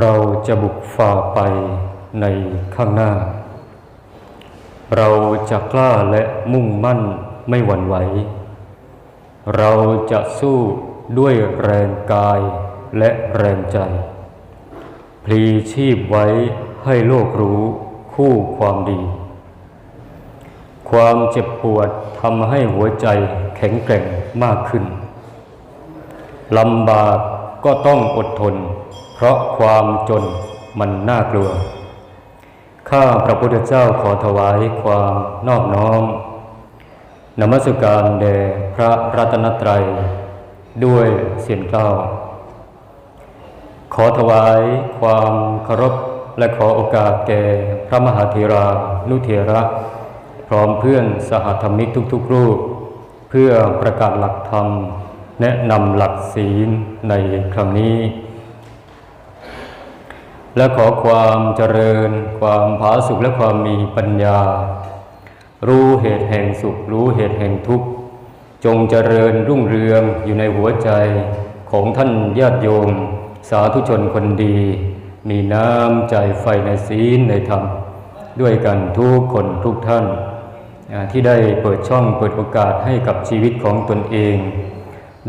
เราจะบุกฝ่าไปในข้างหน้า เราจะกล้าและมุ่งมั่นไม่หวั่นไหว เราจะสู้ด้วยแรงกายและแรงใจ พลีชีพไว้ให้โลกรู้คู่ความดี ความเจ็บปวดทำให้หัวใจแข็งแกร่งมากขึ้นลำบากก็ต้องอดทน ราะความจนมันน่ากลัว ข้าพระพุทธเจ้าขอถวายความนอบน้อมนมัสการแด่พระรัตนตรัย ด้วยเสียงเกล้าขอถวายความเคารพและขอโอกาสแก่พระมหาเถรานุเถระ พร้อมเพื่อนสหธรรมิกทุกๆรูป เพื่อประกาศหลักธรรม แนะนำหลักศีลในครั้งนี้ และขอความเจริญ ความผาสุกและความมีปัญญา รู้เหตุแห่งสุข รู้เหตุแห่งทุกข์ จงเจริญรุ่งเรืองอยู่ในหัวใจของท่านญาติโยม สาธุชนคนดี มีน้ำใจไฟในศีลในธรรม ด้วยกันทุกคนทุกท่าน ที่ได้เปิดช่องเปิดโอกาสให้กับชีวิตของตนเอง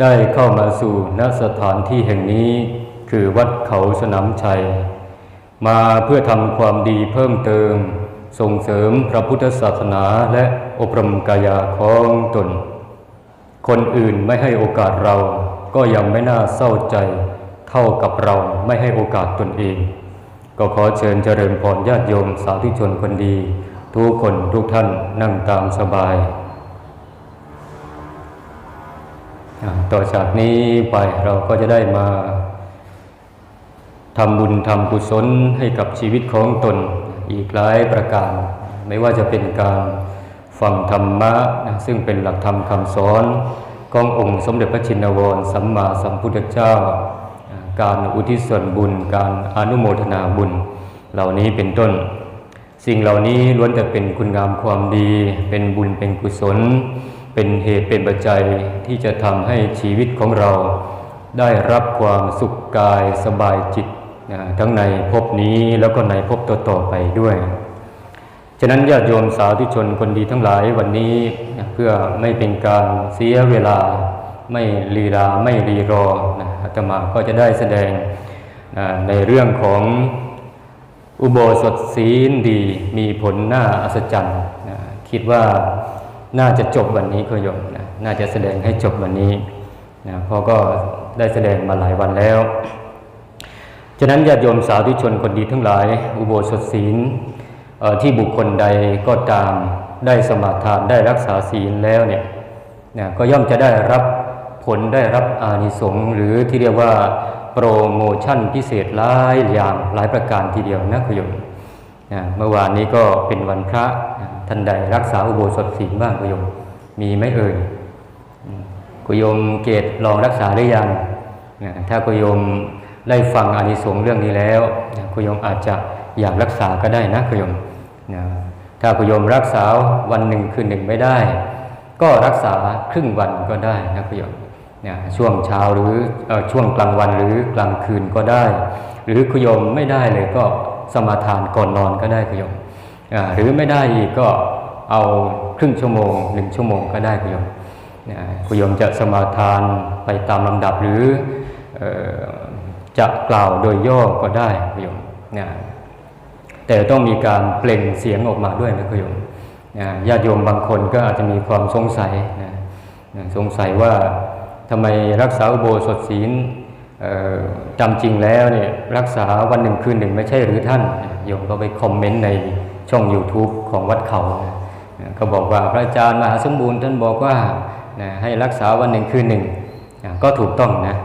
ได้เข้ามาสู่ณสถานที่แห่งนี้คือวัดเขาสนามชัย มาเพื่อทำความดีเพิ่มเติม ส่งเสริมพระพุทธศาสนาและอบรมกายาของตน คนอื่นไม่ให้โอกาสเราก็ยังไม่น่าเศร้าใจเท่ากับเราไม่ให้โอกาสตนเอง ก็ขอเชิญเจริญพรญาติโยมสาธุชนคนดี ทุกคนทุกท่านนั่งตามสบาย ต่อจากนี้ไปเราก็จะได้มา ทำบุญทำกุศลให้กับชีวิตของตนอีกหลายประการ ไม่ว่าจะเป็นการฟังธรรมะนะซึ่งเป็นหลักธรรมคำสอนขององค์สมเด็จพระชินวรสัมมาสัมพุทธเจ้า การอุทิศส่วนบุญ การอนุโมทนาบุญ เหล่านี้เป็นต้น สิ่งเหล่านี้ล้วนแต่เป็นคุณงามความดี เป็นบุญเป็นกุศล เป็นเหตุเป็นปัจจัยที่จะทำให้ชีวิตของเรา ได้รับความสุขกายสบายจิต ทั้งในภพนี้แล้วก็ในภพต่อๆไปด้วย ฉะนั้นญาติโยมสาธุชนคนดีทั้งหลายวันนี้นะเพื่อไม่เป็นการเสียเวลา ไม่ลีลาไม่รีรอนะอาตมาก็จะได้แสดงนะในเรื่องของอุโบสถศีลดีมีผลน่าอัศจรรย์นะคิดว่าน่าจะจบวันนี้ก็โยมนะน่าจะแสดงให้จบวันนี้นะเพราะก็ได้แสดงมาหลายวันแล้ว ฉะนั้นญาติโยมสาธุชนคนดีทั้งหลาย อุโบสถศีลที่บุคคลใดก็ตามได้สมาทานได้รักษาศีลแล้วเนี่ยนะก็ย่อมจะได้รับผลได้รับอานิสงส์หรือที่เรียกว่าโปรโมชั่นพิเศษหลายอย่างหลายประการทีเดียวนะคุณโยมนะเมื่อวานนี้ก็เป็นวันพระท่านใดรักษาอุโบสถศีลบ้างคุณโยมมีไหมเอ่ยคุณโยมเกตลองรักษาหรือยังนะถ้าคุณโยม ได้ฟังอานิสงส์เรื่องนี้แล้วคุณโยมอาจจะอยากรักษาก็ได้นะคุณโยมนะถ้าคุณโยมรักษาวันหนึ่งคืนหนึ่งไม่ได้ ก็รักษาครึ่งวันก็ได้นะคุณโยมนะช่วงเช้าหรืออช่วงกลางวันหรือกลางคืนก็ได้ หรือคุณโยมไม่ได้เลยก็สมาทานก่อนนอนก็ได้คุณโยมหรือไม่ได้อีกก็เอาครึ่งชั่วโมงหนึ่งชั่วโมงก็ได้คุณโยมคุณโยมจะสมาทานไปตามลำดับหรืออ จะกล่าวโดยย่อก็ได้คุณโยมนะแต่ต้องมีการเปล่งเสียงออกมาด้วยนะคุณโยมนะญาติโยมบางคนก็อาจจะมีความสงสัยนะนะสงสัยว่าทำไมรักษาอุโบสถศีลจำจริงแล้วเนี่ยรักษาวันหนึ่งคืนหนึ่งไม่ใช่หรือท่านโยมก็ไปคอมเมนต์ในช่อง YouTube ของวัดเขาก็บอกว่าพระอาจารย์มหาสมบูรณ์ท่านบอกว่านะให้รักษาวันหนึ่งคืนหนึ่งนะก็ถูกต้องนะ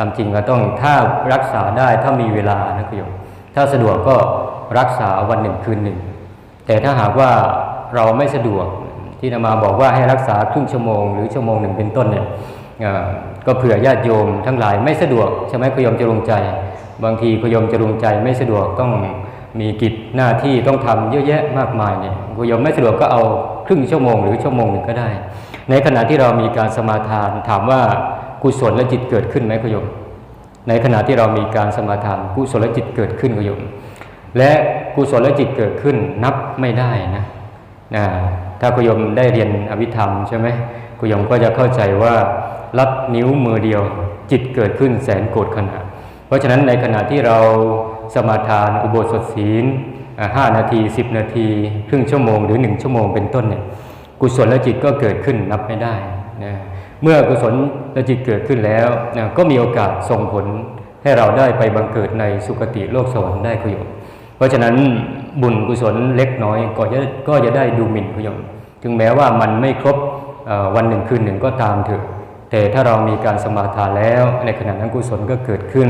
ตามจริงก็ต้องถ้ารักษาได้ถ้ามีเวลานะคุณโยมถ้าสะดวกก็รักษาวันหนึ่งคืนหนึ่ง แต่ถ้าหากว่าเราไม่สะดวกที่นามาบอกว่าให้รักษาครึ่งชั่วโมงหรือชั่วโมงหนึ่งเป็นต้นเนี่ยก็เผื่อญาติโยมทั้งหลายไม่สะดวกใช่ไหมคุณโยมจะลงใจ บางทีคุณโยมจะลงใจไม่สะดวกต้องมีกิจหน้าที่ต้องทำเยอะแยะมากมายเนี่ยคุณโยมไม่สะดวกก็เอาครึ่งชั่วโมงหรือชั่วโมงหนึ่งก็ได้ ในขณะที่เรามีการสมาทานถามว่า กุศลและจิตเกิดขึ้นไหมคุยม ในขณะที่เรามีการสมาทานกุศลจิตเกิดขึ้นก็โยม และกุศลจิตเกิดขึ้นนับไม่ได้นะนะถ้ากุยมได้เรียนอภิธรรมใช่ไหมกุยมก็จะเข้าใจว่าลัดนิ้วมือเดียวจิตเกิดขึ้นแสนโกรธขณะ เพราะฉะนั้นในขณะที่เราสมาทานอุโบสถศีลห้านาที 10 นาที ครึ่งชั่วโมงหรือ 1 ชั่วโมงเป็นต้นเนี่ยกุศลจิตก็เกิดขึ้นนับไม่ได้นะ เมื่อกุศลจิตเกิดขึ้นแล้วนะก็มีโอกาสส่งผลให้เราได้ไปบังเกิดในสุคติโลกสวรรค์ได้คุโยมเพราะฉะนั้นบุญกุศลเล็กน้อยก็จะก็จะได้ดูหมิ่นคุโยมถึงแม้ว่ามันไม่ครบวันหนึ่งคืนหนึ่งก็ตามเถอะ แต่ถ้าเรามีการสมาทานแล้ว ในขณะนั้นกุศลก็เกิดขึ้น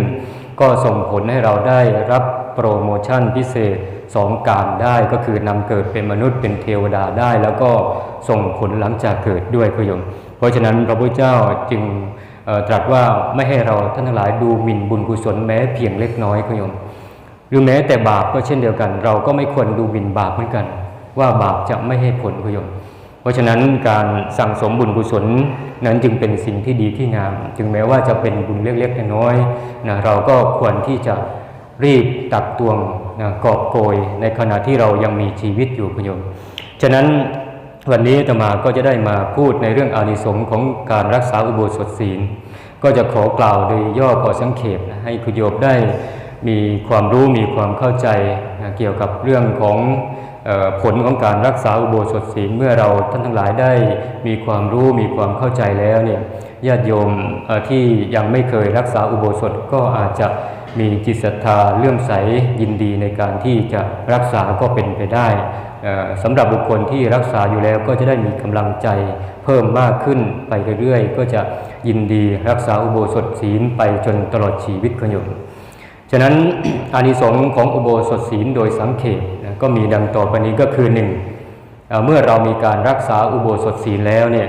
ก็ส่งผลให้เราได้รับโปรโมชั่นพิเศษสองการได้ก็คือนำเกิดเป็นมนุษย์เป็นเทวดาได้ แล้วก็ส่งผลหลังจากเกิดด้วยคุโยม เพราะฉะนั้นพระพุทธเจ้าจึงตรัสว่าไม่ให้เราท่านทั้งหลายดูหมิ่นบุญกุศลแม้เพียงเล็กน้อยคุโยมหรือแม้แต่บาปก็เช่นเดียวกัน เราก็ไม่ควรดูหมิ่นบาปเหมือนกัน ว่าบาปจะไม่ให้ผลประโยชน์เพราะฉะนั้นการสั่งสมบุญกุศลนั้นจึงเป็นสิ่งที่ดีที่งามจึงแม้ว่าจะเป็นบุญเล็กๆน้อยๆนะเราก็ควรที่จะรีบตักตวงนะกอบโกยในขณะที่เรายังมีชีวิตอยู่ประโยชน์ฉะนั้น วันนี้ตมาก็จะได้มาพูดในเรื่องอานิสงส์ของการรักษาอุโบสถศีล ก็จะขอกล่าวโดยย่อพอสังเขปนะให้คุณโยมได้มีความรู้มีความเข้าใจนะเกี่ยวกับเรื่องของออผลของการรักษาอุโบสถศีลเมื่อเราท่านทั้งหลายได้มีความรู้มีความเข้าใจแล้วเนี่ยญาติโยมที่ยังไม่เคยรักษาอุโบสถก็อาจจะมีจิตศรัทธาเลื่อมใสยินดีในการที่จะรักษาก็เป็นไปได้ สำหรับบุคคลที่รักษาอยู่แล้วก็จะได้มีกำลังใจเพิ่มมากขึ้นไปเรื่อยๆ ก็จะยินดีรักษาอุโบสถศีลไปจนตลอดชีวิตขยมฉะนั้นอานิสงส์ของอุโบสถศีลโดยสังเขปนะก็มีดังต่อไปนี้ก็คือหนึ่งเเมื่อเรามีการรักษาอุโบสถศีลแล้วเนี่ย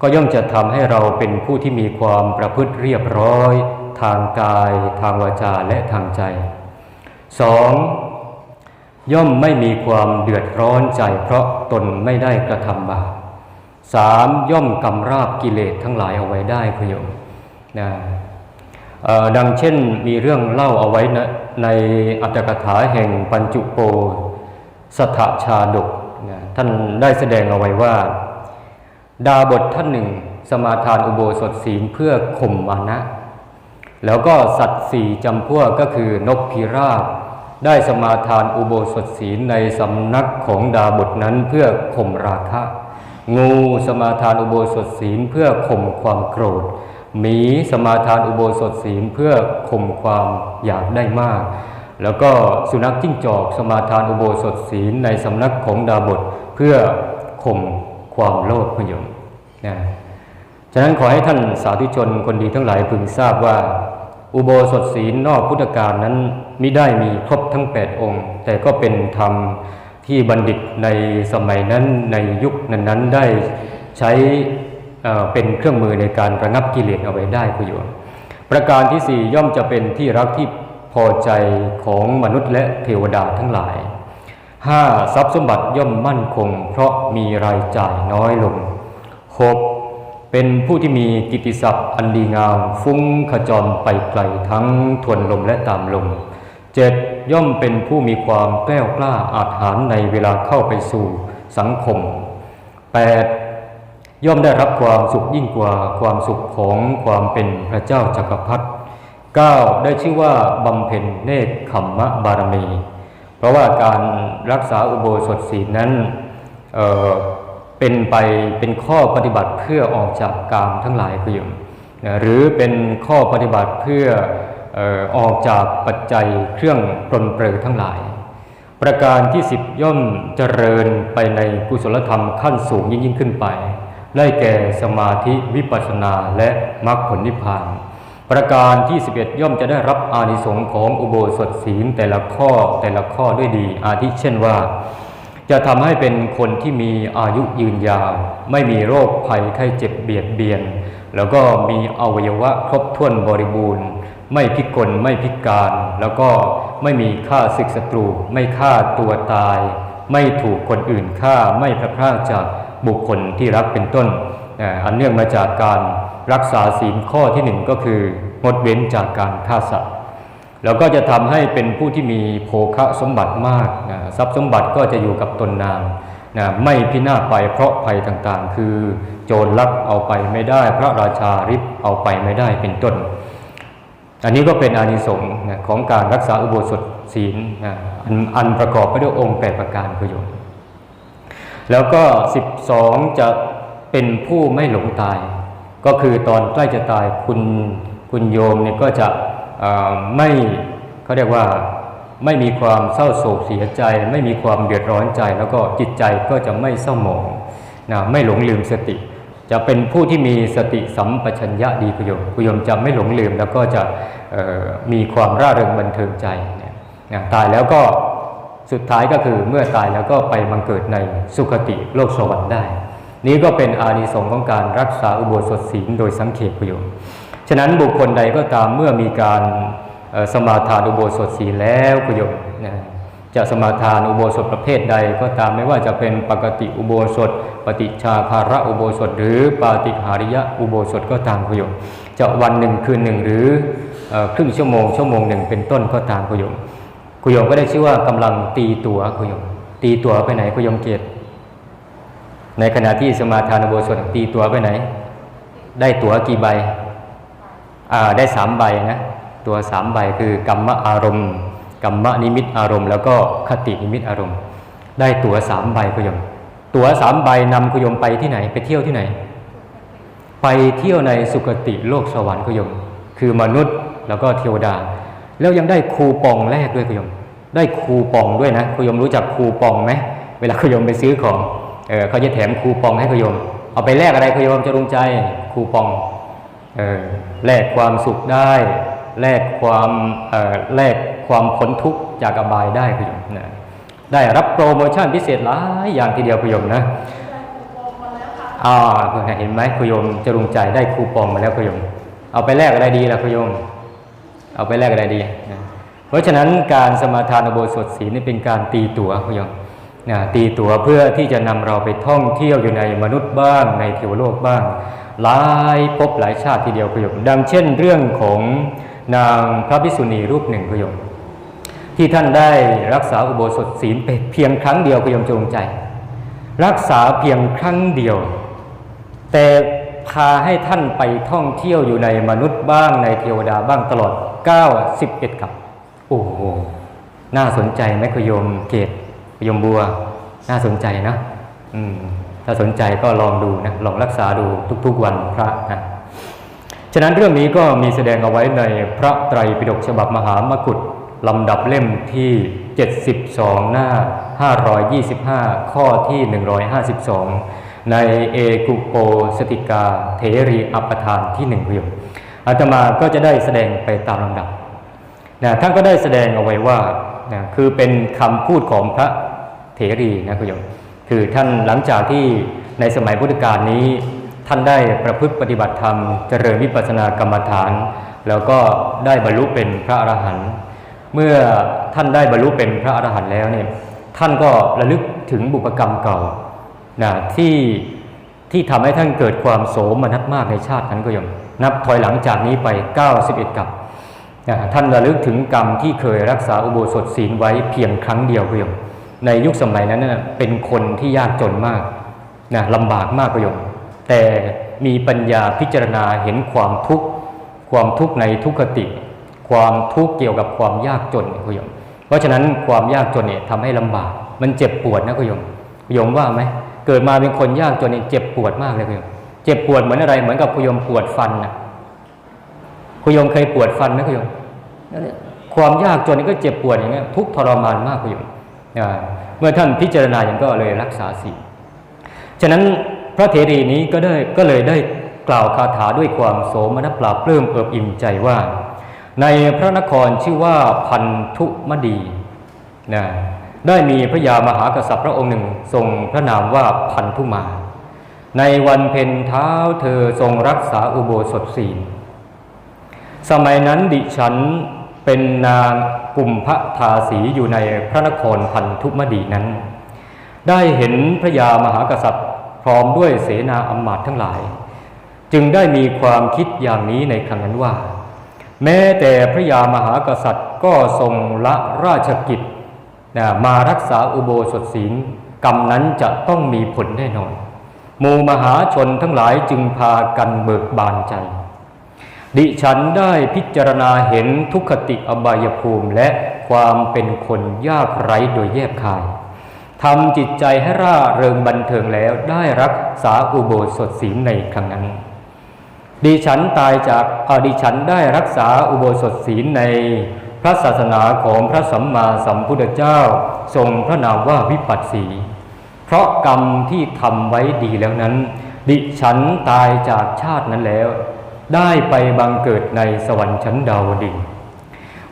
ก็ย่อมจะทำให้เราเป็นผู้ที่มีความประพฤติเรียบร้อย ทางกาย ทางวาจาและทางใจสอง ย่อมไม่มีความเดือดร้อนใจเพราะตนไม่ได้กระทำบาปสามย่อมกำราบกิเลสทั้งหลายเอาไว้ได้คุณโยมนะดังเช่นมีเรื่องเล่าเอาไว้นะในอัตถกถาแห่งปัญจุโปสถชาดกนะท่านได้แสดงเอาไว้ว่า ดาบทท่านหนึ่ง สมาทานอุโบสถศีลเพื่อข่มมานะ แล้วก็สัตว์สี่จำพวกก็คือนกพิราบ ได้สมาทานอุโบสถศีลในสำนักของดาบทนั้นเพื่อข่มราคะ งูสมาทานอุโบสถศีลเพื่อข่มความโกรธ หมีสมาทานอุโบสถศีลเพื่อข่มความอยากได้มาก แล้วก็สุนัขจิ้งจอกสมาทานอุโบสถศีลในสำนักของดาบทเพื่อข่มความโลภพยมนะฉะนั้นขอให้ท่านสาธุชนคนดีทั้งหลายพึงทราบว่า อุโบสถศีลนอกพุทธกาลนั้นมิได้มีครบทั้ง 8 องค์ แต่ก็เป็นธรรมที่บัณฑิตในสมัยนั้นในยุคนั้นๆได้ใช้เเป็นเครื่องมือในการระงับกิเลสเอาไว้ได้คุณโยมประการที่สี่ย่อมจะเป็นที่รักที่พอใจของมนุษย์และเทวดาทั้งหลายห้าทรัพย์สมบัติย่อมมั่นคง เพราะมีรายจ่ายน้อยลงหก เป็นผู้ที่มีกิตติศัพท์อันดีงาม ฟุ้งขจรไปไกลทั้งทวนลมและตามลมเจ็ดย่อมเป็นผู้มีความแกล้วกล้าอาจหารในเวลาเข้าไปสู่สังคมแปดย่อมได้รับความสุขยิ่งกว่าความสุขของความเป็นพระเจ้าจักรพรรดิเก้าได้ชื่อว่าบำเพ็ญเนคขมมะบารมี เพราะว่าการรักษาอุโบสถศีลนั้น เป็นไปเป็นข้อปฏิบัติเพื่อออกจากกามทั้งหลายคือยู่นะหรือเป็นข้อปฏิบัติเพื่อออกจากปัจจัยเครื่องปรนเปรอทั้งหลาย ประการที่สิบย่อมเจริญไปในกุศลธรรมขั้นสูงยิ่งยิ่งขึ้นไป ได้แก่สมาธิวิปัสสนาและมรรคผลนิพพาน ประการที่11ย่อมจะได้รับอานิสงส์ของอุโบสถศีลแต่ละข้อแต่ละข้อด้วยดี อาทิเช่นว่า จะทำให้เป็นคนที่มีอายุยืนยาว ไม่มีโรคภัยไข้เจ็บเบียดเบียน แล้วก็มีอวัยวะครบถ้วนบริบูรณ์ ไม่พิกลไม่พิการ แล้วก็ไม่มีฆ่าศึกศัตรู ไม่ฆ่าตัวตาย ไม่ถูกคนอื่นฆ่าไม่พลาดพลาดจากบุคคลที่รักเป็นต้น อันเนื่องมาจากการรักษาศีลข้อที่หนึ่งก็คืองดเว้นจากการฆ่าสัตว์ แล้วก็จะทำให้เป็นผู้ที่มีโภคะสมบัติมากนะทรัพย์สมบัติก็จะอยู่กับตนนานนะไม่พินาศไปเพราะภัยต่างๆ คือโจรลักเอาไปไม่ได้ พระราชาริบเอาไปไม่ได้เป็นต้น อันนี้ก็เป็นอานิสงส์นะของการรักษาอุโบสถศีลนะอันอันประกอบไปด้วยองค์แปดประการประโยชน์ แล้วก็ 12 จะเป็นผู้ไม่หลงตาย ก็คือตอนใกล้จะตายคุณคุณโยมเนี่ยก็จะ ไม่เขาเรียกว่าไม่มีความเศร้าโศกเสียใจ ไม่มีความเดือดร้อนใจ แล้วก็จิตใจก็จะไม่เศร้าหมองนะไม่หลงลืมสติ จะเป็นผู้ที่มีสติสัมปชัญญะดีคุยมคุยมจะไม่หลงลืมแล้วก็จะมีความร่าเริงบันเทิงใจเนี่ยนะตายแล้วก็สุดท้ายก็คือเมื่อตายแล้วก็ไปบังเกิดในสุคติโลกสวรรค์ได้ นี้ก็เป็นอานิสงส์ของการรักษาอุโบสถศีลโดยสังเขปประโยชน์ ฉะนั้นบุคคลใดก็ตามเมื่อมีการสมาทานอุโบสถศีแล้วประโยชน์นะจะสมาทานอุโบสถประเภทใดก็ตามไม่ว่าจะเป็นปกติอุโบสถ ปฏิชาคาระอุโบสถ หรือปาติหาริยะอุโบสถก็ตามประโยชน์จะวันหนึ่งคืนหนึ่งหรือครึ่งชั่วโมงชั่วโมงหนึ่งเป็นต้นก็ตามประโยชน์คุยมก็ได้ชื่อว่ากำลังตีตัวคุยมตีตัวไปไหนคุยมเกียรติในขณะที่สมาทานอุโบสถตีตัวไปไหน ได้ตัวกี่ใบ ได้สามใบนะตัวสามใบคือกรรมอารมณ์กรรมนิมิตอารมณ์ แล้วก็คตินิมิตอารมณ์ ได้ตัวสามใบคุยมตัวสามใบนำคุยมไปที่ไหน ไปเที่ยวที่ไหน ไปเที่ยวในสุคติโลกสวรรค์คุยมคือมนุษย์แล้วก็เทวดา แล้วยังได้คูปองแรกด้วยคุยม ได้คูปองด้วยนะคุยมรู้จักคูปองไหมเวลาคุยมไปซื้อของเออเขาจะแถมคูปองให้คุยม เอาไปแลกอะไรคุยมจะรุงใจคูปอง แลกความสุขได้ แลกความแลกความพ้นทุกข์จากอบายได้คุยมนะได้รับโปรโมชั่นพิเศษหลายอย่างทีเดียวคุยมนะอ่าเห็นไหมคุยมจะรุงใจได้คูปองมาแล้วคุยม เอาไปแลกอะไรดีล่ะคุยม เอาไปแลกอะไรดีนะเพราะฉะนั้นการสมาทานอุโบสถศีลนี่เป็นการตีตัวคุยมนะตีตัวเพื่อที่จะนำเราไปท่องเที่ยวอยู่ในมนุษย์บ้างในเทวโลกบ้าง หลายภพหลายชาติทีเดียวคุยมดังเช่นเรื่องของนางพระภิกษุณีรูปหนึ่งคุยมที่ท่านได้รักษาอุโบสถศีลเพียงครั้งเดียวคุยมจงใจ รักษาเพียงครั้งเดียว แต่พาให้ท่านไปท่องเที่ยวอยู่ในมนุษย์บ้างในเทวดาบ้างตลอด 91กับ โอ้โห น่าสนใจไหมคุยมเกตคุยโยมบัว น่าสนใจนะ อืม ถ้าสนใจก็ลองดูนะลองรักษาดูทุกๆวันพระนะฉะนั้นเรื่องนี้ก็มีแสดงเอาไว้ในพระไตรปิฎกฉบับมหามกุฏลำดับเล่มที่ 72 หน้า 525 ข้อที่ 152 ในเอกุโปสติกาเทรีอัปทานที่หนึ่งประโยคอาตมาก็จะได้แสดงไปตามลำดับนะท่านก็ได้แสดงเอาไว้ว่านะคือเป็นคำพูดของพระเถรีนะคุณโยม คือท่านหลังจากที่ในสมัยพุทธกาลนี้ ท่านได้ประพฤติปฏิบัติธรรม เจริญวิปัสสนากรรมฐาน แล้วก็ได้บรรลุเป็นพระอรหันต์เมื่อท่านได้บรรลุเป็นพระอรหันต์แล้วเนี่ยท่านก็ระลึกถึงบุพกรรมเก่านะที่ที่ทำให้ท่านเกิดความโสมนัสมากในชาตินั้นก็ยมนับถอยหลังจากนี้ไป 91 กับนะท่านระลึกถึงกรรมที่เคยรักษาอุโบสถศีลไว้เพียงครั้งเดียวก็ยม ในยุคสมัยนั้นนะเป็นคนที่ยากจนมากนะลำบากมากกยมแต่มีปัญญาพิจารณาเห็นความทุกข์ความทุกข์ในทุกขติ ความทุกข์เกี่ยวกับความยากจนคุณโยม เพราะฉะนั้นความยากจนเนี่ยทำให้ลำบาก มันเจ็บปวดนะคุณโยมคุณโยมว่าไหมเกิดมาเป็นคนยากจนเนี่ยเจ็บปวดมากเลยคุณโยมเจ็บปวดเหมือนอะไรเหมือนกับคุณโยมปวดฟันนะคุณโยมเคยปวดฟันไหมคุณโยมนั่นแหละความยากจนนี่ก็เจ็บปวดอย่างเงี้ยทุกทรมานมากคุณโยม เมื่อท่านพิจารณาอย่างก็เลยรักษาศีลฉะนั้นพระเถรีนี้ก็ได้ก็เลยได้กล่าวคาถาด้วยความโสมนัสปราบปลื้มเอิบอิ่มใจว่า ในพระนครชื่อว่าพันธุมดีนะได้มีพระยามหากษัตริย์พระองค์หนึ่งทรงพระนามว่าพันธุมา ในวันเพ็ญเท้าเธอทรงรักษาอุโบสถศีล สมัยนั้นดิฉัน เป็นนางกุมพระทาสีอยู่ในพระนครพันธุมดีนั้น ได้เห็นพระยามหากษัตริย์พร้อมด้วยเสนาอำมาตย์ทั้งหลาย จึงได้มีความคิดอย่างนี้ในครั้งนั้นว่า แม้แต่พระยามหากษัตริย์ก็ทรงละราชกิจนะมารักษาอุโบสถศีลกรรมนั้นจะต้องมีผลแน่นอน มูมหาชนทั้งหลายจึงพากันเบิกบานใจ ดิฉันได้พิจารณาเห็นทุกขติอบายภูมิและความเป็นคนยากไร้โดยแยบคายทำจิตใจให้ร่าเริงบันเทิงแล้วได้รักษาอุโบสถศีลในครั้งนั้น ดิฉันตายจากอดิฉันได้รักษาอุโบสถศีลในพระศาสนาของพระสัมมาสัมพุทธเจ้า ทรงพระนามว่าวิปัสสี เพราะกรรมที่ทำไว้ดีแล้วนั้น ดิฉันตายจากชาตินั้นแล้ว ได้ไปบังเกิดในสวรรค์ชั้นดาวดึง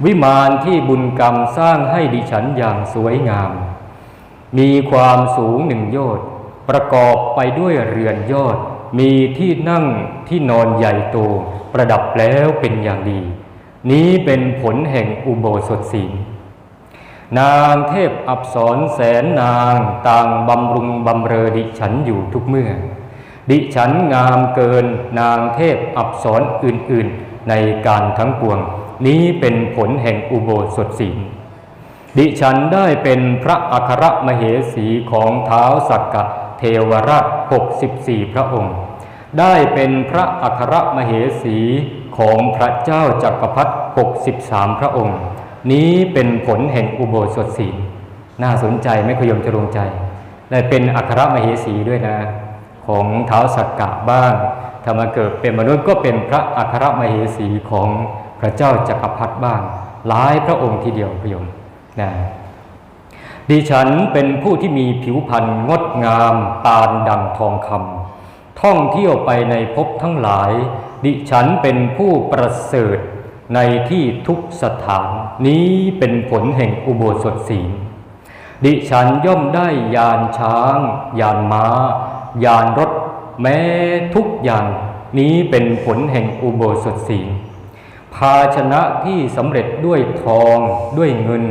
วิมานที่บุญกรรมสร้างให้ดิฉันอย่างสวยงาม มีความสูงหนึ่งโยชน์ประกอบไปด้วยเรือนยอด มีที่นั่งที่นอนใหญ่โต ประดับแล้วเป็นอย่างดี นี้เป็นผลแห่งอุโบสถศีลนางเทพอับสรแสนนางต่างบำรุงบำเรอดิฉันอยู่ทุกเมื่อ ดิฉันงามเกินนางเทพอับสรอื่นๆ ในการทั้งปวง นี้เป็นผลแห่งอุโบสถศีลดิฉันได้เป็นพระอัครมเหสีของเท้าวสักกะเทวราช64 พระองค์ ได้เป็นพระอัครมเหสีของพระเจ้าจักรพรรดิ63 พระองค์ นี้เป็นผลแห่งอุโบสถศีลน่าสนใจไม่ขยมจะลงใจได้เป็นอัครมเหสีด้วยนะ ของเท้าวสักกะบ้างถ้ามาเกิดเป็นมนุษย์ก็เป็นพระอัครมเหสีของพระเจ้าจักรพรรดิบ้าง หลายพระองค์ทีเดียวพยมนะดิฉันเป็นผู้ที่มีผิวพรรณงดงามตาลดังทองคำท่องเที่ยวไปในภพทั้งหลาย ดิฉันเป็นผู้ประเสริฐในที่ทุกสถาน นี้เป็นผลแห่งอุโบสถศีลดิฉันย่อมได้ยานช้าง ยานม้า ยานรถแม้ทุกอย่างนี้เป็นผลแห่งอุโบสถศีลภาชนะที่สำเร็จด้วยทองด้วยเงิน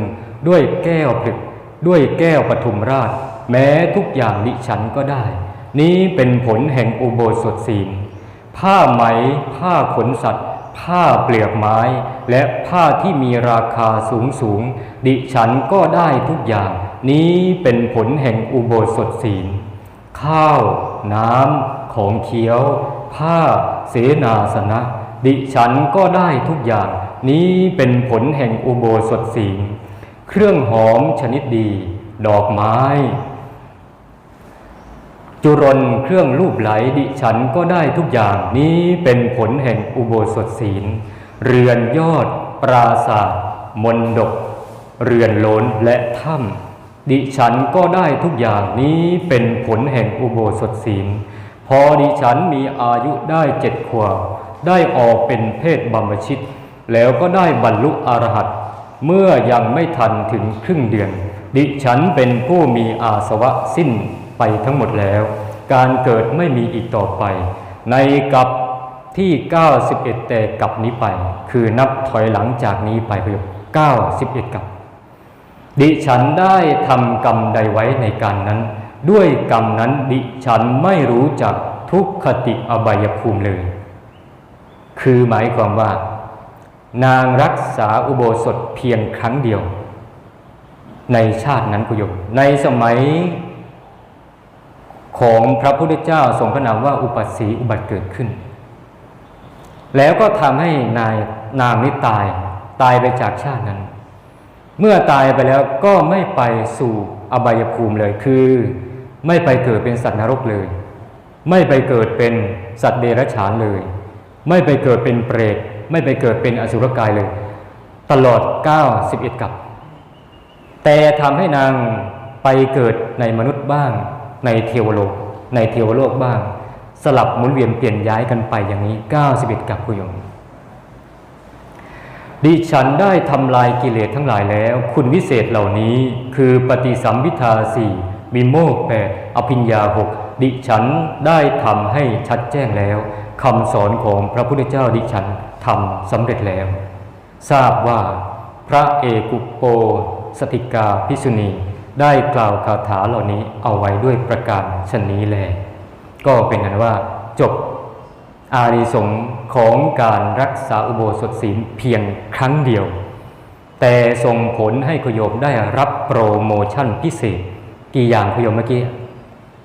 ด้วยแก้วผลึก ด้วยแก้วปทุมราช แม้ทุกอย่างดิฉันก็ได้ นี้เป็นผลแห่งอุโบสถศีลผ้าไหม ผ้าขนสัตว์ ผ้าเปลือกไม้ และผ้าที่มีราคาสูงสูง ดิฉันก็ได้ทุกอย่าง นี้เป็นผลแห่งอุโบสถศีล ข้าว น้ำ ของเคี้ยว ผ้า เสนาสนะ ดิฉันก็ได้ทุกอย่าง นี้เป็นผลแห่งอุโบสถศีลเครื่องหอมชนิดดี ดอกไม้ จุรนเครื่องรูปไหลดิฉันก็ได้ทุกอย่าง นี้เป็นผลแห่งอุโบสถศีลเรือนยอด ปราศาสตร์มนดก เรือนโลนและถ้ำ ดิฉันก็ได้ทุกอย่างนี้เป็นผลแห่งอุโบสถศีล พอดิฉันมีอายุได้เจ็ดขวบได้ออกเป็นเพศบัมพชิต แล้วก็ได้บรรลุอรหัตเมื่อยังไม่ทันถึงครึ่งเดือน ดิฉันเป็นผู้มีอาสวะสิ้นไปทั้งหมดแล้ว การเกิดไม่มีอีกต่อไป ในกับที่ 91 แต่กับนี้ไป คือนับถอยหลังจากนี้ไปประโยค91กับ ดิฉันได้ทำกรรมใดไว้ในการนั้น ด้วยกรรมนั้นดิฉันไม่รู้จักทุกขติอบายภูมิเลย คือหมายความว่า นางรักษาอุโบสถเพียงครั้งเดียว ในชาตินั้นกุยม ในสมัยของพระพุทธเจ้าทรงพระนามว่าอุปัสีอุบัติเกิดขึ้น แล้วก็ทำให้นายนางนี้ตายตายไปจากชาตินั้น เมื่อตายไปแล้วก็ไม่ไปสู่อบายภูมิเลย คือ ไม่ไปเกิดเป็นสัตว์นรกเลย ไม่ไปเกิดเป็นสัตว์เดรัจฉานเลย ไม่ไปเกิดเป็นเปรต ไม่ไปเกิดเป็นอสุรกายเลย ตลอด 91 กับ แต่ทำให้นางไปเกิดในมนุษย์บ้าง ในเทวโลก ในเทวโลกบ้าง สลับหมุนเวียนเปลี่ยนย้ายกันไปอย่างนี้ 91 กับกุยง ดิฉันได้ทำลายกิเลสทั้งหลายแล้ว คุณวิเศษเหล่านี้ คือปฏิสัมพิทาสี่วิโมกแปดอภิญญาหกดิฉันได้ทำให้ชัดแจ้งแล้วคำสอนของพระพุทธเจ้าดิฉันทำสำเร็จแล้ว ทราบว่าพระเอกุโปสติกาพิสุณีได้กล่าวคาถาเหล่านี้เอาไว้ด้วยประการชนนี้แล ก็เป็นนั้นว่าจบ อานิสงส์ของการรักษาอุโบสถศีลเพียงครั้งเดียว แต่ส่งผลให้คุณโยมได้รับโปรโมชั่นพิเศษ กี่อย่างคุณโยมเมื่อกี้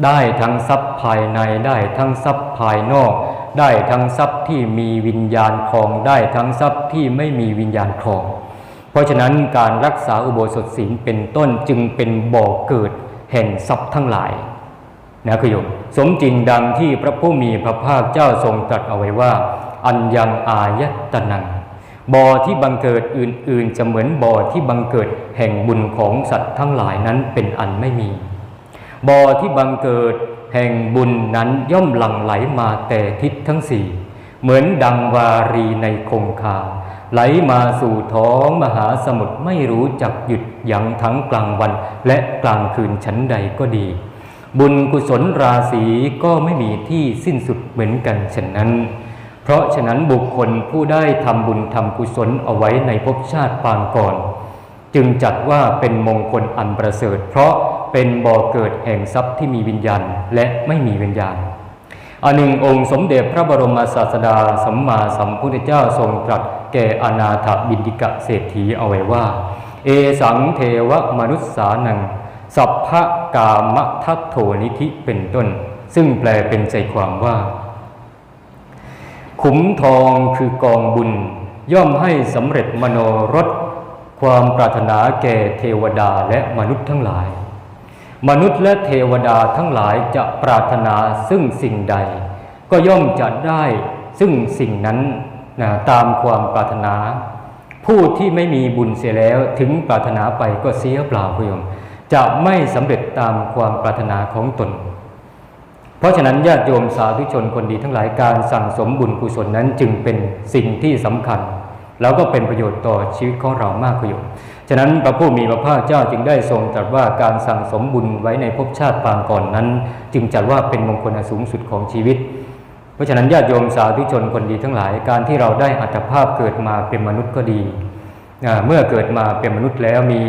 ได้ทั้งทรัพย์ภายในได้ทั้งทรัพย์ภายนอก ได้ทั้งทรัพย์ที่มีวิญญาณครองได้ทั้งทรัพย์ที่ไม่มีวิญญาณครอง เพราะฉะนั้นการรักษาอุโบสถศีลเป็นต้นจึงเป็นบ่อเกิดแห่งทรัพย์ทั้งหลาย นะคุณโยมสมจริงดังที่พระผู้มีพระภาคเจ้าทรงตรัสเอาไว้ว่า อัญยังอายตนังบ่อที่บังเกิดอื่นๆ จะเหมือนบ่อที่บังเกิดแห่งบุญของสัตว์ทั้งหลายนั้นเป็นอันไม่มีบ่อที่บังเกิดแห่งบุญนั้นย่อมหลั่งไหลมาแต่ทิศทั้งสี่เหมือนดังวารีในคงคา ไหลมาสู่ท้องมหาสมุทรไม่รู้จักหยุดยั้งทั้งกลางวันและกลางคืนชั้นใดก็ดี บุญกุศลราศีก็ไม่มีที่สิ้นสุดเหมือนกันฉะนั้น เพราะฉะนั้นบุคคลผู้ได้ทำบุญทำกุศลเอาไว้ในภพชาติปางก่อน จึงจัดว่าเป็นมงคลอันประเสริฐ เพราะเป็นบ่อเกิดแห่งทรัพย์ที่มีวิญญาณและไม่มีวิญญาณอันหนึ่งองค์สมเด็จพระบรมศาสดาสัมมาสัมพุทธเจ้าทรงตรัสแก่อนาถบินดิกะเศรษฐีเอาไว้ว่า เอสังเทวมนุษสานัง สัพพะกามทัตโถนิธิเป็นต้น ซึ่งแปลเป็นใจความว่า ขุมทองคือกองบุญ ย่อมให้สำเร็จมโนรสความปรารถนาแก่เทวดาและมนุษย์ทั้งหลาย มนุษย์และเทวดาทั้งหลายจะปรารถนาซึ่งสิ่งใด ก็ย่อมจะได้ซึ่งสิ่งนั้นนะตามความปรารถนา ผู้ที่ไม่มีบุญเสียแล้วถึงปรารถนาไปก็เสียเปล่าพยม จะไม่สำเร็จตามความปรารถนาของตน เพราะฉะนั้นญาติโยมสาธุชนคนดีทั้งหลายการสั่งสมบุญกุศลนั้นจึงเป็นสิ่งที่สำคัญ แล้วก็เป็นประโยชน์ต่อชีวิตของเรามากประโยชน์ฉะนั้นพระผู้มีพระภาคเจ้าจึงได้ทรงตรัสว่าการสั่งสมบุญไว้ในภพชาติปางก่อนนั้น จึงจัดว่าเป็นมงคลอันสูงสุดของชีวิต เพราะฉะนั้นญาติโยมสาธุชนคนดีทั้งหลายการที่เราได้อัตภาพเกิดมาเป็นมนุษย์ก็ดี เมื่อเกิดมาเป็นมนุษย์แล้วมี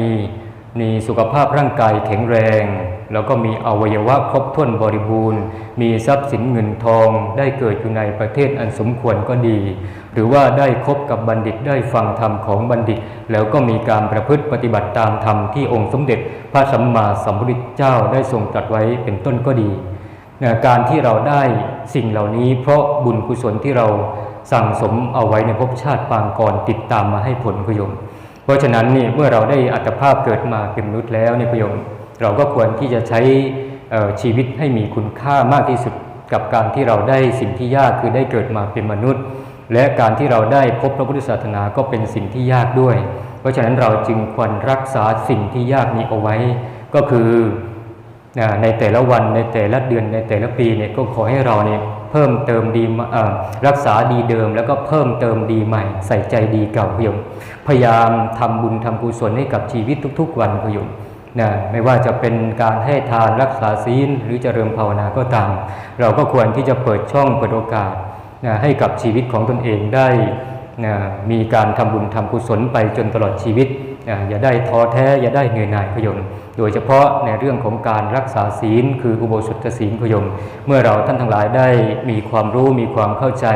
มีสุขภาพร่างกายแข็งแรง แล้วก็มีอวัยวะครบถ้วนบริบูรณ์ มีทรัพย์สินเงินทอง ได้เกิดอยู่ในประเทศอันสมควรก็ดี หรือว่าได้คบกับบัณฑิตได้ฟังธรรมของบัณฑิต แล้วก็มีการประพฤติปฏิบัติตามธรรมที่องค์สมเด็จ พระสัมมาสัมพุทธเจ้าได้ทรงตรัสไว้เป็นต้นก็ดีการที่เราได้สิ่งเหล่านี้ เพราะบุญกุศลที่เราสั่งสมเอาไว้ในภพชาติปางก่อนติดตามมาให้ผลพยม เพราะฉะนั้นนี่เมื่อเราได้อัตภาพเกิดมาเป็นมนุษย์แล้วในพยมเราก็ควรที่จะใช้ชีวิตให้มีคุณค่ามากที่สุดกับการที่เราได้สิ่งที่ยากคือได้เกิดมาเป็นมนุษย์ และการที่เราได้พบพระพุทธศาสนาก็เป็นสิ่งที่ยากด้วย เพราะฉะนั้นเราจึงควรรักษาสิ่งที่ยากนี้เอาไว้ ก็คือในแต่ละวันในแต่ละเดือนในแต่ละปีเนี่ยก็ขอให้เราเนี่ย เพิ่มเติมดีรักษาดีเดิม แล้วก็เพิ่มเติมดีใหม่ ใส่ใจดีเก่าพยมพยายามทำบุญทำกุศลให้กับชีวิตทุก ๆ วันพยมนะไม่ว่าจะเป็นการให้ทานรักษาศีลหรือเจริญภาวนาก็ตาม เราก็ควรที่จะเปิดช่องเปิดโอกาสนะให้กับชีวิตของตนเองได้นะมีการทำบุญทำกุศลไปจนตลอดชีวิต อย่าได้ท้อแท้อย่าได้เหนื่อยหน่ายพยมโดยเฉพาะในเรื่องของการรักษาศีล คืออุโบสถศีลพยมเมื่อเราท่านทั้งหลายได้มีความรู้มีความเข้าใจ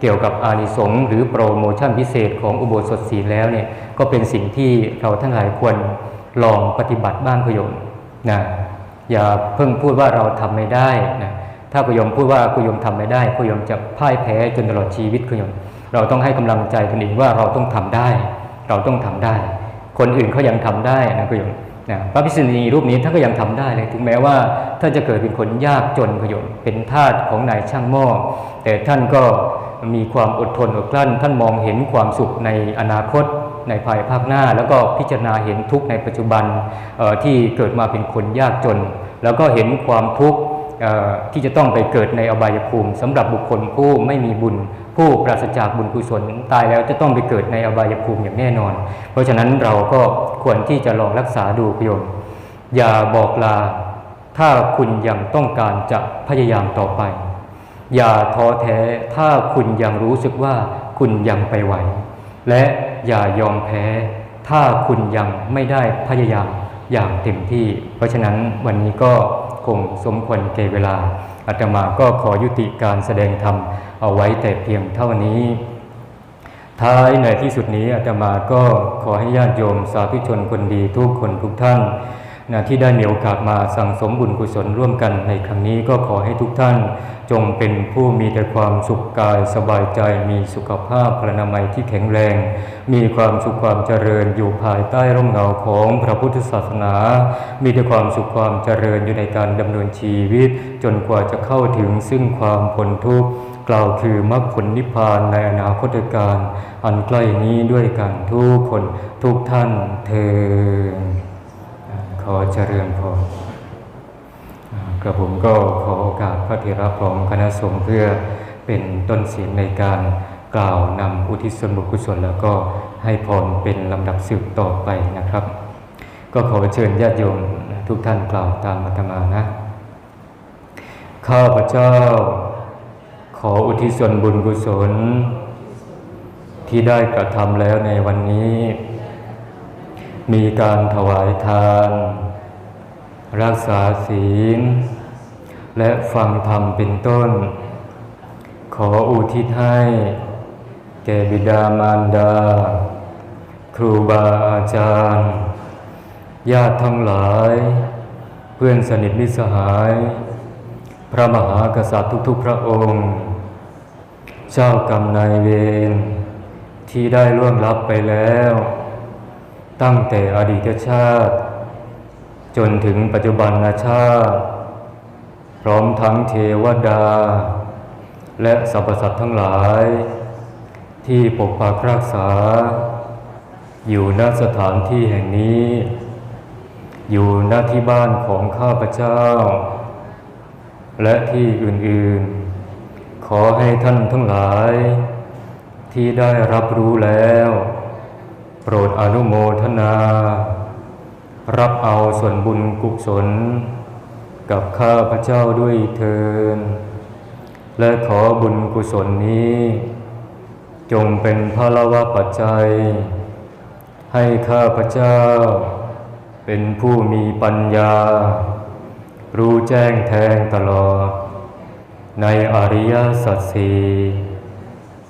เกี่ยวกับอานิสงส์หรือโปรโมชั่นพิเศษของอุโบสถศีลแล้วเนี่ยก็เป็นสิ่งที่เราทั้งหลายควรลองปฏิบัติบ้างพยมนะอย่าเพิ่งพูดว่าเราทำไม่ได้นะถ้าคุยมพูดว่าคุยมทำไม่ได้คุยมจะพ่ายแพ้จนตลอดชีวิตคุยมเราต้องให้กำลังใจตนเองว่าเราต้องทำได้ เราต้องทำได้ คนอื่นเขายังทำได้นะคุยมนะพระพิษณุรูปนี้ท่านก็ยังทำได้เลย ถึงแม้ว่าท่านจะเกิดเป็นคนยากจนคุยมเป็นทาสของนายช่างหม้อแต่ท่านก็มีความอดทนอดกลั้น ท่านมองเห็นความสุขในอนาคตในภายภาคหน้า แล้วก็พิจารณาเห็นทุกข์ในปัจจุบันที่เกิดมาเป็นคนยากจน แล้วก็เห็นความทุกข์ที่จะต้องไปเกิดในอบายภูมิสำหรับบุคคลผู้ไม่มีบุญ ผู้ปราศจากบุญกุศลตายแล้วจะต้องไปเกิดในอบายภูมิอย่างแน่นอน เพราะฉะนั้นเราก็ควรที่จะลองรักษาดูประโยชน์อย่าบอกลา ถ้าคุณยังต้องการจะพยายามต่อไป อย่าท้อแท้ถ้าคุณยังรู้สึกว่าคุณยังไปไหว และอย่ายอมแพ้ ถ้าคุณยังไม่ได้พยายาม อย่างเต็มที่ เพราะฉะนั้นวันนี้ก็คงสมควรเกเวลาอาตมาก็ขอยุติการแสดงธรรมเอาไว้แต่เพียงเท่านี้ ท้ายในที่สุดนี้อาตมาก็ขอให้ญาติโยมสาธุชนคนดีทุกคนทุกท่าน นะที่ได้มีโอกาสมาสั่งสมบุญกุศลร่วมกันในครั้งนี้ก็ขอให้ทุกท่านจงเป็นผู้มีแต่ความสุขกายสบายใจ มีสุขภาพพลานามัยที่แข็งแรง มีความสุขความเจริญอยู่ภายใต้ร่มเงาของพระพุทธศาสนา มีแต่ความสุขความเจริญอยู่ในการดำเนินชีวิต จนกว่าจะเข้าถึงซึ่งความพ้นทุกข์กล่าวคือมรรคผลนิพพานในอนาคตการ อันใกล้นี้ด้วยกันทุกคนทุกท่านเทอ ขอเจริญพรกระผมก็ขอโอกาสพระเถระพร้อมคณะสงฆ์เพื่อเป็นต้นเสียงในการกล่าวนำอุทิศส่วนบุญกุศลแล้วก็ให้พรเป็นลำดับสืบต่อไปนะครับ ก็ขอเชิญญาติโยมทุกท่านกล่าวตามอาตมานะ ข้าพเจ้าขออุทิศส่วนบุญกุศล ที่ได้กระทำแล้วในวันนี้ มีการถวายทาน รักษาศีล และฟังธรรมเป็นต้น ขออุทิศให้ แก่บิดามารดา ครูบาอาจารย์ ญาติทั้งหลาย เพื่อนสนิทมิสหาย พระมหากษัตริย์ทุกๆพระองค์ เจ้ากรรมนายเวรที่ได้ล่วงลับไปแล้ว ตั้งแต่อดีตชาติ จนถึงปัจจุบันชาติ พร้อมทั้งเทวดา และสรรพสัตว์ทั้งหลาย ที่ปกปักรักษา อยู่ณสถานที่แห่งนี้ อยู่ณที่บ้านของข้าพเจ้า และที่อื่นๆ ขอให้ท่านทั้งหลาย ที่ได้รับรู้แล้ว โปรดอนุโมทนา รับเอาส่วนบุญกุศล กับข้าพระเจ้าด้วยเทินและขอบุญกุศลนี้ จงเป็นพระละวะปัจจัย ให้ข้าพระเจ้า เป็นผู้มีปัญญา รู้แจ้งแทงตลอด ในอริยสัจสี่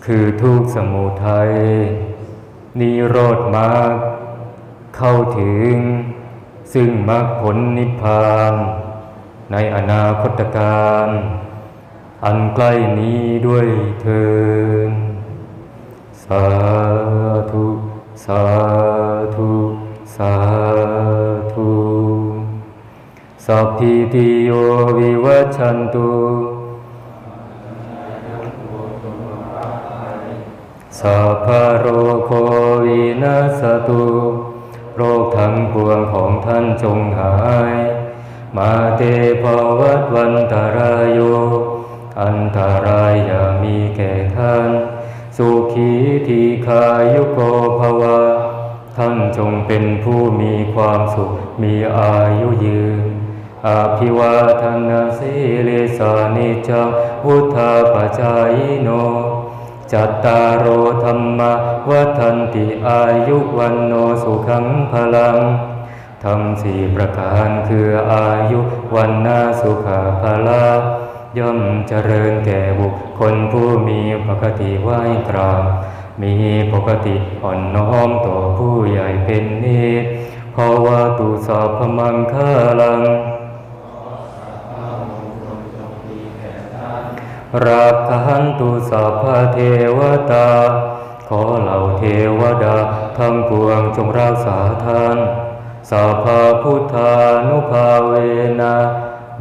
คือทุกสมุทัย นิโรธมรรคเข้าถึง ซึ่งมรรคผลนิพพาน ในอนาคตการ อันใกล้นี้ด้วยเทินสาธุสาธุสาธุสัพพิติโยวิวัชันตุ สัพพะโรโควินัสตุโรคทั้งปวงของท่านจงหาย มาเตภวัตวันตรายโย อันตรายอย่ามีแก่ท่าน สุขีทีขายุโกภวะ ท่านจงเป็นผู้มีความสุขมีอายุยืน อภิวาทนาสิลิสานิจังวุธาปจายโน จัตตารโอธรรมวัฏันติอายุวันโนสุขังพลังทำสี่ประการคืออายุวันนาสุขาภาลาย่อมเจริญแก่บุคคลผู้มีปกติไหวกรามีปกติอ่อนน้อมต่อผู้ใหญ่เป็นนิเพราะว่าตุสาพมังคาลัง รักขันตุสัพพเทวตา ขอเหล่าเทวดาทั้งปวงจงรักษาท่านสัพพพุทธานุภาเวนะ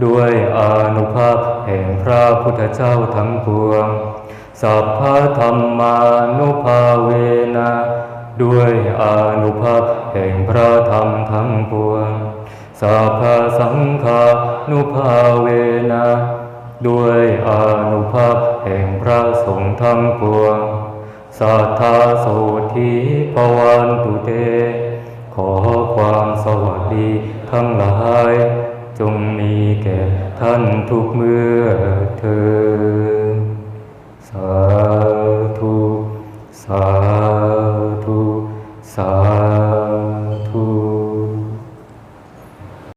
ด้วยอนุภาพแห่งพระพุทธเจ้าทั้งปวง สัพพธรรมานุภาเวนะด้วยอนุภาพแห่งพระธรรมทั้งปวง สัพพสังฆานุภาเวนะ ด้วยอานุภาพแห่งพระสงฆ์ทั้งปวงสัทธาโสธีปวันตุเต ขอความสวัสดีทั้งหลาย จงมีแก่ท่านทุกเมื่อเธอสาธุ สาธุ สา